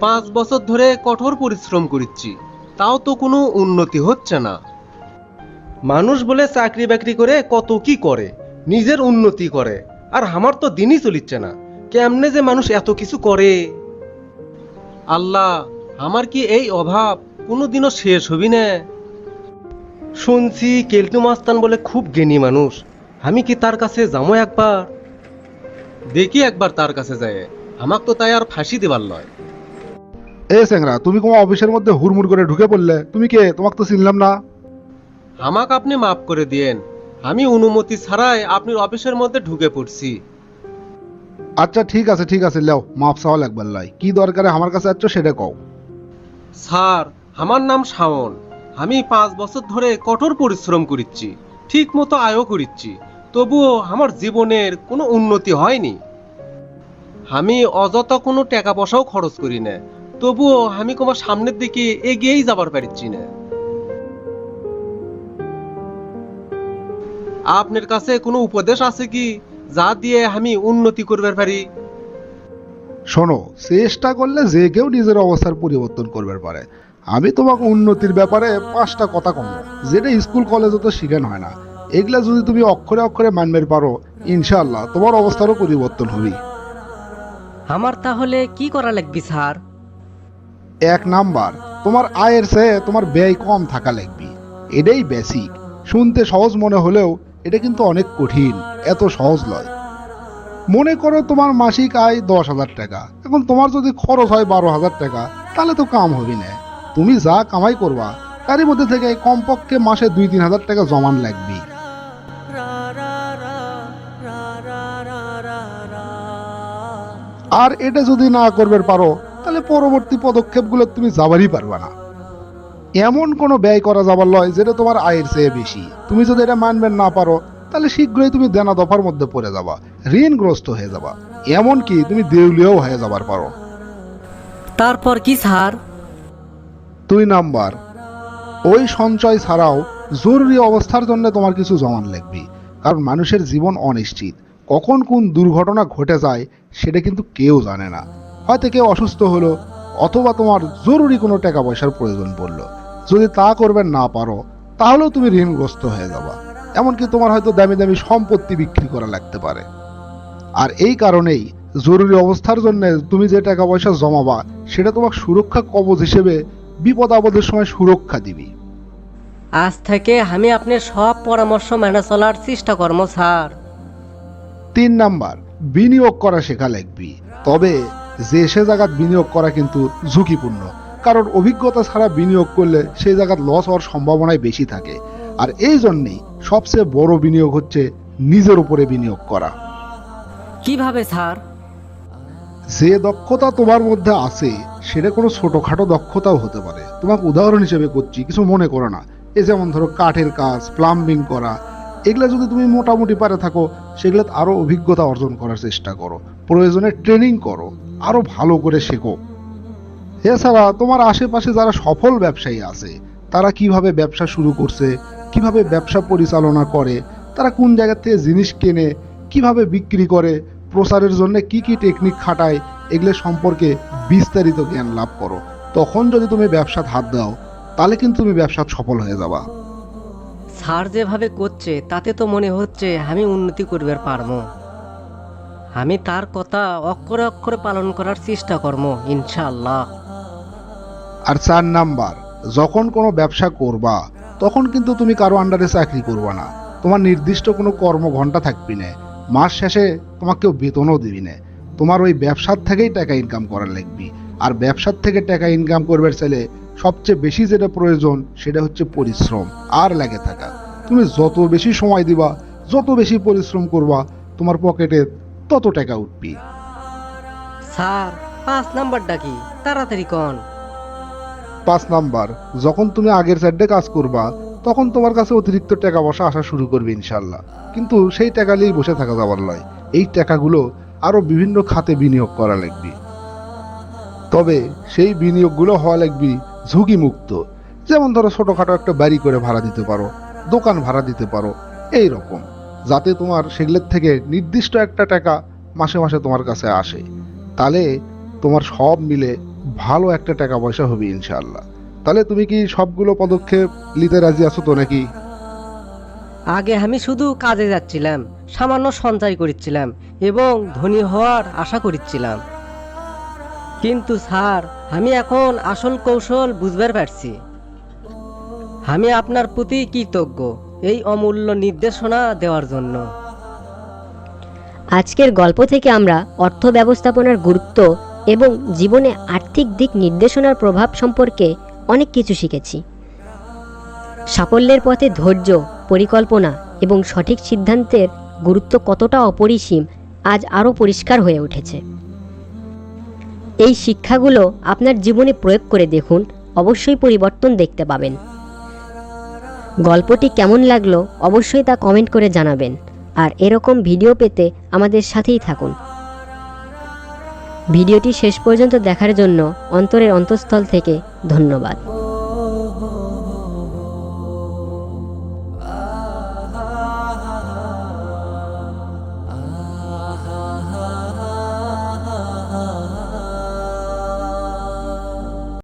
পাঁচ বছর ধরে কঠোর পরিশ্রম করিচ্ছি। তাও তো কোনো উন্নতি হচ্ছে না। মানুষ বলে চাকরি বাকরি করে কত কি করে নিজের উন্নতি করে আর আমার তো দিনই চলিচ্ছে না। কেমনে যে মানুষ এত কিছু করে? আল্লাহ আমার কি এই অভাব কোনোদিনও শেষ হবি না? শুনছি কেলটু মাস্তান বলে খুব জ্ঞানী মানুষ। আমি কি তার কাছে যাব একবার? দেখি একবার তার কাছে যায়। আমাক তো তাই আর ফাঁসি দেবার লয়। এ স্যাংরা তুমি কোনো অফিসের মধ্যে হুড়মুড় করে ঢুকে পড়লে তুমি কে? তোমাকে তো চিনলাম না। আমাক আপনি মাফ করে দিয়েন। আমি অনুমতি ছাড়াই আপনার অফিসের মধ্যে ঢুকে পড়ছি। আচ্ছা ঠিক আছে ঠিক আছে লেও মাপ চাওয়া লাগবার লাই কি দরকারে আমার কাছে আছো সেটা কও। স্যার আমার নাম শাওন। আমি পাঁচ বছর ধরে কঠোর পরিশ্রম করিচ্ছি ঠিক মতো আয়ও করিচ্ছি। তবুও আমার জীবনের কোনো উন্নতি হয়নি। আমি অযথা কোনো টাকা পয়সাও খরচ করি না। তবুও আমি তোমার সামনের দিকে এগিয়েই যাবার পারছি না। আপনার কাছে কোনো উপদেশ আছে কি যা দিয়ে আমি উন্নতি করবার পারি? শোনো চেষ্টা করলে যে কেউ নিজের অবস্থার পরিবর্তন করবার পারে। আমি তোমাকে উন্নতির ব্যাপারে পাঁচটা কথা কম। যেটা স্কুল কলেজে তো শিখানো হয় না। এগুলা যদি তুমি অক্ষরে অক্ষরে মানবে পারো ইনশাআল্লাহ তোমার অবস্থারও পরিবর্তন হবে আমার তাহলে কি করা লাগবে স্যার? এক নাম্বার, তোমার আয়ের চেয়ে তোমার ব্যয় কম থাকা লাগবে। এটাই বেসিক শুনতে সহজ মনে হলেও এটা কিন্তু অনেক কঠিন, এত সহজ নয়। মনে করো তোমার মাসিক আয় দশ হাজার টাকা। এখন তোমার যদি খরচ হয় বারো হাজার টাকা, তাহলে তো কাম হবে না। তুমি যা কামাই করবা, তারই মধ্যে থেকে কমপক্ষে মাসে দুই তিন হাজার টাকা জমান লাগবে। আর এটা যদি না করবে পারো তাহলে পরবর্তী পদক্ষেপগুলো তুমি যাবারই পারবা না। এমন কোনো ব্যয় করা যাবার লয় যেটা তোমার আয়ের চেয়ে বেশি। তুমি যদি এটা মানবেন না পারো তাহলে শীঘ্রই তুমি দেনা দফার মধ্যে পড়ে যাবা ঋণগ্রস্ত হয়ে যাবা। এমন কি তুমি দেউলিয়াও হয়ে যাবার পারো। তারপর কি স্যার দুই নাম্বার ওই সঞ্চয় ছাড়াও জরুরি অবস্থার জন্য তোমার কিছু জমান লাগবে। কারণ মানুষের জীবন অনিশ্চিত। কখন কোন দুর্ঘটনা ঘটে যায় সেটা কিন্তু কেউ জানে না। হয়তো কেউ অসুস্থ হলো অথবা তোমার জরুরি কোনো টাকা পয়সার প্রয়োজন পড়ল। যদি তা করবে না পারো তাহলেও তুমি ঋণগ্রস্ত হয়ে যাবা। এমনকি তোমার হয়তো দামি দামি সম্পত্তি বিক্রি করা লাগতে পারে। আর এই কারণেই জরুরি অবস্থার জন্য তুমি যে টাকা পয়সা জমাবা সেটা তোমার সুরক্ষা কবচ হিসেবে বিপদ আপদের সময় সুরক্ষা দিবি। আজ থেকে আমি আপনার সব পরামর্শ মেনে চলার চেষ্টা করব স্যার। তিন নাম্বার বিনিয়োগ করা শেখা লাগবি। তবে যে সে জায়গাত বিনিয়োগ করা কিন্তু ঝুঁকিপূর্ণ। কারণ অভিজ্ঞতা ছাড়া বিনিয়োগ করলে সেই জায়গাত লস হওয়ার সম্ভাবনাই বেশি থাকে। আর এই জন্যেই সবচেয়ে বড় বিনিয়োগ হচ্ছে নিজের উপরে বিনিয়োগ করা। কীভাবে স্যার? যে দক্ষতা তোমার মধ্যে আছে সেটা কোনো ছোটখাটো দক্ষতাও হতে পারে। তোমাকে উদাহরণ হিসেবে করছি কিছু মনে করো না। এ যেমন ধরো কাঠের কাজ প্লাম্বিং করা এগুলা যদি তুমি মোটামুটি পারে থাকো সেগুলো আরও অভিজ্ঞতা অর্জন করার চেষ্টা করো। প্রয়োজনে ট্রেনিং করো, আরও ভালো করে শেখো। এছাড়া তোমার আশেপাশে যারা সফল ব্যবসায়ী আছে, তারা কীভাবে ব্যবসা শুরু করছে, কীভাবে ব্যবসা পরিচালনা করে, তারা কোন জায়গা থেকে জিনিস কেনে, কীভাবে বিক্রি করে প্রচারের জন্য কি কি টেকনিক খাটায়, এগুলো সম্পর্কে বিস্তারিত জ্ঞান লাভ করো। তখন যদি তুমি ব্যবসাত হাত দাও, তাহলে কিন্তু তুমি ব্যবসাত সফল হয়ে যাবা। স্যার যেভাবে করছে, তাতে তো মনে হচ্ছে আমি উন্নতি করবার পারব। আমি তার কথা অক্ষরে অক্ষরে পালন করার চেষ্টা করব, ইনশাআল্লাহ। আর চার নাম্বার, যখন কোনো ব্যবসা করবা, তখন কিন্তু তুমি কারও আন্ডারে চাকরি করবা না। তোমার নির্দিষ্ট কোনো কর্ম কর্মঘণ্টা থাকবি না। মাস শেষে তোমাকে কেউ বেতনও দিবি না। তোমার ওই ব্যবসার থেকেই টাকা ইনকাম করার লাগবি। আর ব্যবসার থেকে টাকা ইনকাম করবার চাইলে সবচেয়ে বেশি যেটা প্রয়োজন, সেটা হচ্ছে পরিশ্রম। আর লাগে থাকা। তুমি যত বেশি সময় দিবা, যত বেশি পরিশ্রম করবা, তোমার পকেটে তত টাকা উঠবি? স্যার পাঁচ নাম্বারটা কি? তাড়াতাড়ি কন। পাঁচ নাম্বার যখন তুমি আগের সাইডে কাজ করবা তখন তোমার কাছে অতিরিক্ত টাকা পয়সা আসা শুরু করবে ইনশাল্লাহ কিন্তু সেই টাকা নিয়েই বসে থাকা যাবার নয়। এই টাকাগুলো আরও বিভিন্ন খাতে বিনিয়োগ করা লাগবে। তবে সেই বিনিয়োগগুলো হওয়া লাগবে ঝুঁকি মুক্ত যেমন ধরো ছোটখাটো একটা বাড়ি করে ভাড়া দিতে পারো দোকান ভাড়া দিতে পারো এই রকম যাতে তোমার সেগুলোর থেকে নির্দিষ্ট একটা টাকা মাসে মাসে তোমার কাছে আসে। তাহলে তোমার সব মিলে ভালো একটা টাকা পয়সা হবে ইনশাল্লাহ তাহলে তুমি কি সবগুলো পদক্ষেপ নিতে রাজি আছো তো নাকি? আগে আমি শুধু কাজে যাচ্ছিলাম, সামান্য সঞ্চয় করেছিলাম এবং ধনী হওয়ার আশা করেছিলাম। কিন্তু স্যার, আমি এখন আসল কৌশল বুঝবার পারছি। আমি আপনার প্রতি কৃতজ্ঞ। এই অমূল্য নির্দেশনা দেওয়ার জন্য। আজকের গল্প থেকে আমরা অর্থ ব্যবস্থাপনার গুরুত্ব এবং জীবনে আর্থিক দিক নির্দেশনার প্রভাব সম্পর্কে অনেক কিছু শিখেছি। সাফল্যের পথে ধৈর্য, পরিকল্পনা এবং সঠিক সিদ্ধান্তের গুরুত্ব কতটা অপরিসীম আজ আরও পরিষ্কার হয়ে উঠেছে। এই শিক্ষাগুলো আপনার জীবনে প্রয়োগ করে দেখুন, অবশ্যই পরিবর্তন দেখতে পাবেন। গল্পটি কেমন লাগল অবশ্যই তা কমেন্ট করে জানাবেন। আর এরকম ভিডিও পেতে আমাদের সাথেই থাকুন। ভিডিওটি শেষ পর্যন্ত দেখার জন্য অন্তরের অন্তঃস্থল থেকে ধন্যবাদ।